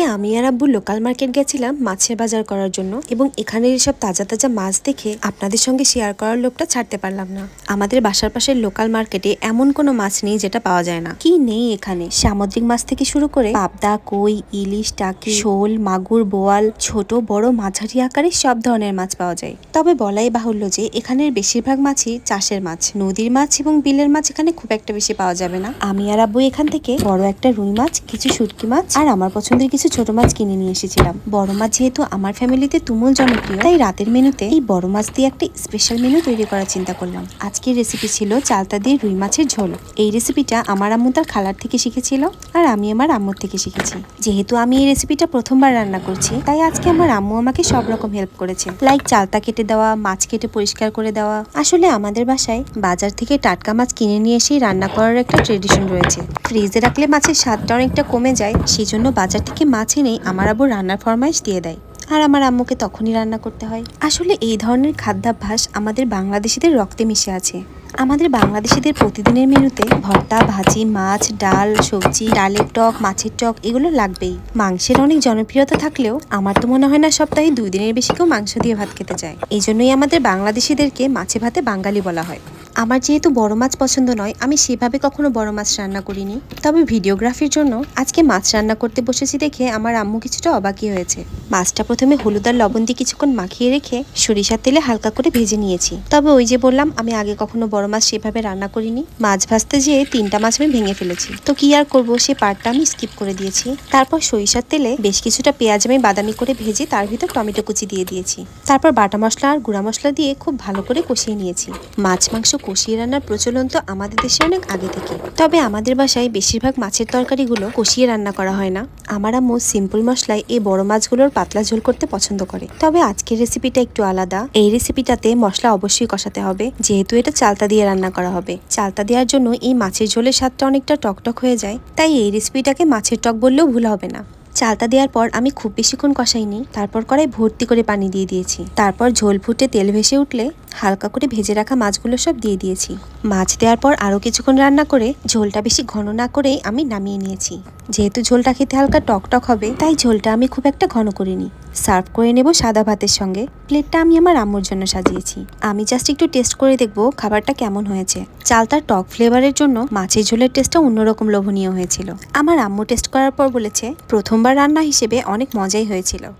আজকে আমি আর আব্বু লোকাল মার্কেট গেছিলাম মাছের বাজার করার জন্য এবং এখানের সব তাজা তাজা মাছ দেখে আপনাদের সঙ্গে শেয়ার করার লোকটা ছাড়তে পারলাম না। আমাদের বাসার পাশের লোকাল মার্কেটে এমন কোনো মাছ নেই যেটা পাওয়া যায় না। কি নেই এখানে? সামুদ্রিক মাছ থেকে শুরু করে পাবদা, কই, ইলিশ, টাকি, শোল, মাগুর, বোয়াল, ছোট, বড়, মাঝারি আকারে সব ধরনের মাছ পাওয়া যায়। তবে বলাই বাহুল্য যে এখানের বেশিরভাগ মাছই চাষের মাছ, নদীর মাছ এবং বিলের মাছ এখানে খুব একটা বেশি পাওয়া যাবে না। আমি আর আব্বু এখান থেকে বড় একটা রুই মাছ, কিছু শুটকি মাছ আর আমার পছন্দের কিছু ছোট মাছ কিনে নিয়ে এসেছিলাম। বড় মাছ যেহেতু আমার ফ্যামিলিতে তুমুল জনপ্রিয়, তাই রাতের মেনুতে এই বড় মাছ দিয়ে একটা স্পেশাল মেনু তৈরি করার চিন্তা করলাম। আজকের রেসিপি ছিল চালতা দিয়ে রুই মাছের ঝোল। এই রেসিপিটা আমার আম্মু তার খালার থেকে শিখেছিল আর আমি আমার আম্মুর থেকে শিখেছি। যেহেতু আমি এই রেসিপিটা প্রথমবার রান্না করছি, তাই আজকে আমার আম্মু আমাকে সব রকম হেল্প করেছে। লাইক চালতা কেটে দেওয়া, মাছ কেটে পরিষ্কার করে দেওয়া। আসলে আমাদের বাসায় বাজার থেকে টাটকা মাছ কিনে নিয়ে এসেই রান্না করার একটা ট্রেডিশন রয়েছে। ফ্রিজে রাখলে মাছের স্বাদটা অনেকটা কমে যায় সেই জন্য বাজার থেকে মাছ এনেই আমার আব্বু রান্নার ফরমাইশ দিয়ে দেয়। আর আমার আম্মুকে তখনই রান্না করতে হয়। আসলে এই ধরনের খাদ্যাভ্যাস আমাদের বাংলাদেশিদের রক্তে মিশে আছে। আমাদের বাংলাদেশিদের প্রতিদিনের মেনুতে ভর্তা, ভাজি, মাছ, ডাল, সবজি, ডালের টক, মাছের টক এগুলো লাগবেই। মাংসের অনেক জনপ্রিয়তা থাকলেও আমার তো মনে হয় না সপ্তাহে দুই দিনের বেশি কেউ মাংস দিয়ে ভাত খেতে চায়। এই জন্যই আমাদের বাংলাদেশিদেরকে মাছে ভাতে বাঙালি বলা হয়। আমার যেহেতু বড় মাছ পছন্দ নয়, আমি সেভাবে কখনো বড় মাছ রান্না করিনি। তবে ভিডিওগ্রাফির জন্য আজকে মাছ রান্না করতে বসেছি দেখে আমার আম্মু কিছুটা অবাকই হয়েছে। মাছটা প্রথমে হলুদ আর লবণ দিয়ে কিছুক্ষণ মাখিয়ে রেখে সরিষার তেলে হালকা করে ভেজে নিয়েছি। তবে ওই যে বললাম, আমি আগে কখনো বড় মাছ সেভাবে রান্না করিনি। মাছ ভাজতে যেয়ে তিনটা মাছ আমি ভেঙে ফেলেছি। তো কি আর করব, সে পার্টটা আমি স্কিপ করে দিয়েছি। তারপর সরিষার তেলে বেশ কিছুটা পেঁয়াজ আমি বাদামি করে ভেজে তার ভিতর টমেটো কুচি দিয়ে দিয়েছি। তারপর বাটা মশলা আর গুঁড়া মশলা দিয়ে খুব ভালো করে কষিয়ে নিয়েছি। মাছ মাংস কষিয়ে রান্নার প্রচলন তো আমাদের দেশে অনেক আগে থেকে। তবে আমাদের বাসায় বেশিরভাগ মাছের তরকারিগুলো কষিয়ে রান্না করা হয় না। আমার আম্মু সিম্পল মশলায় এই বড় মাছগুলোর পাতলা ঝোল করতে পছন্দ করে। তবে আজকের রেসিপিটা একটু আলাদা। এই রেসিপিটাতে মশলা অবশ্যই কষাতে হবে, যেহেতু এটা চালতা দিয়ে রান্না করা হবে। চালতা দেওয়ার জন্য এই মাছের ঝোলের স্বাদটা অনেকটা টকটক হয়ে যায়, তাই এই রেসিপিটাকে মাছের টক বললেও ভুল হবে না। চালতা দেওয়ার পর আমি খুব বেশিক্ষণ কষাইনি, তারপর কড়াই ভর্তি করে পানি দিয়ে দিয়েছি। তারপর ঝোল ফুটে তেল ভেসে উঠলে হালকা করে ভেজে রাখা মাছগুলো সব দিয়ে দিয়েছি। মাছ দেওয়ার পর আরও কিছুক্ষণ রান্না করে ঝোলটা বেশি ঘন না করেই আমি নামিয়ে নিয়েছি। যেহেতু ঝোলটা খেতে হালকা টক টক হবে, তাই ঝোলটা আমি খুব একটা ঘন করিনি। সার্ভ করে নেব সাদা ভাতের সঙ্গে। প্লেটটা আমি আমার আম্মুর জন্য সাজিয়েছি। আমি জাস্ট একটু টেস্ট করে দেখব খাবারটা কেমন হয়েছে। চালতার টক ফ্লেভারের জন্য মাছের ঝোলের টেস্টটা অন্যরকম লোভনীয় হয়েছিল। আমার আম্মু টেস্ট করার পর বলেছে, প্রথমবার রান্না হিসেবে অনেক মজাই হয়েছিল।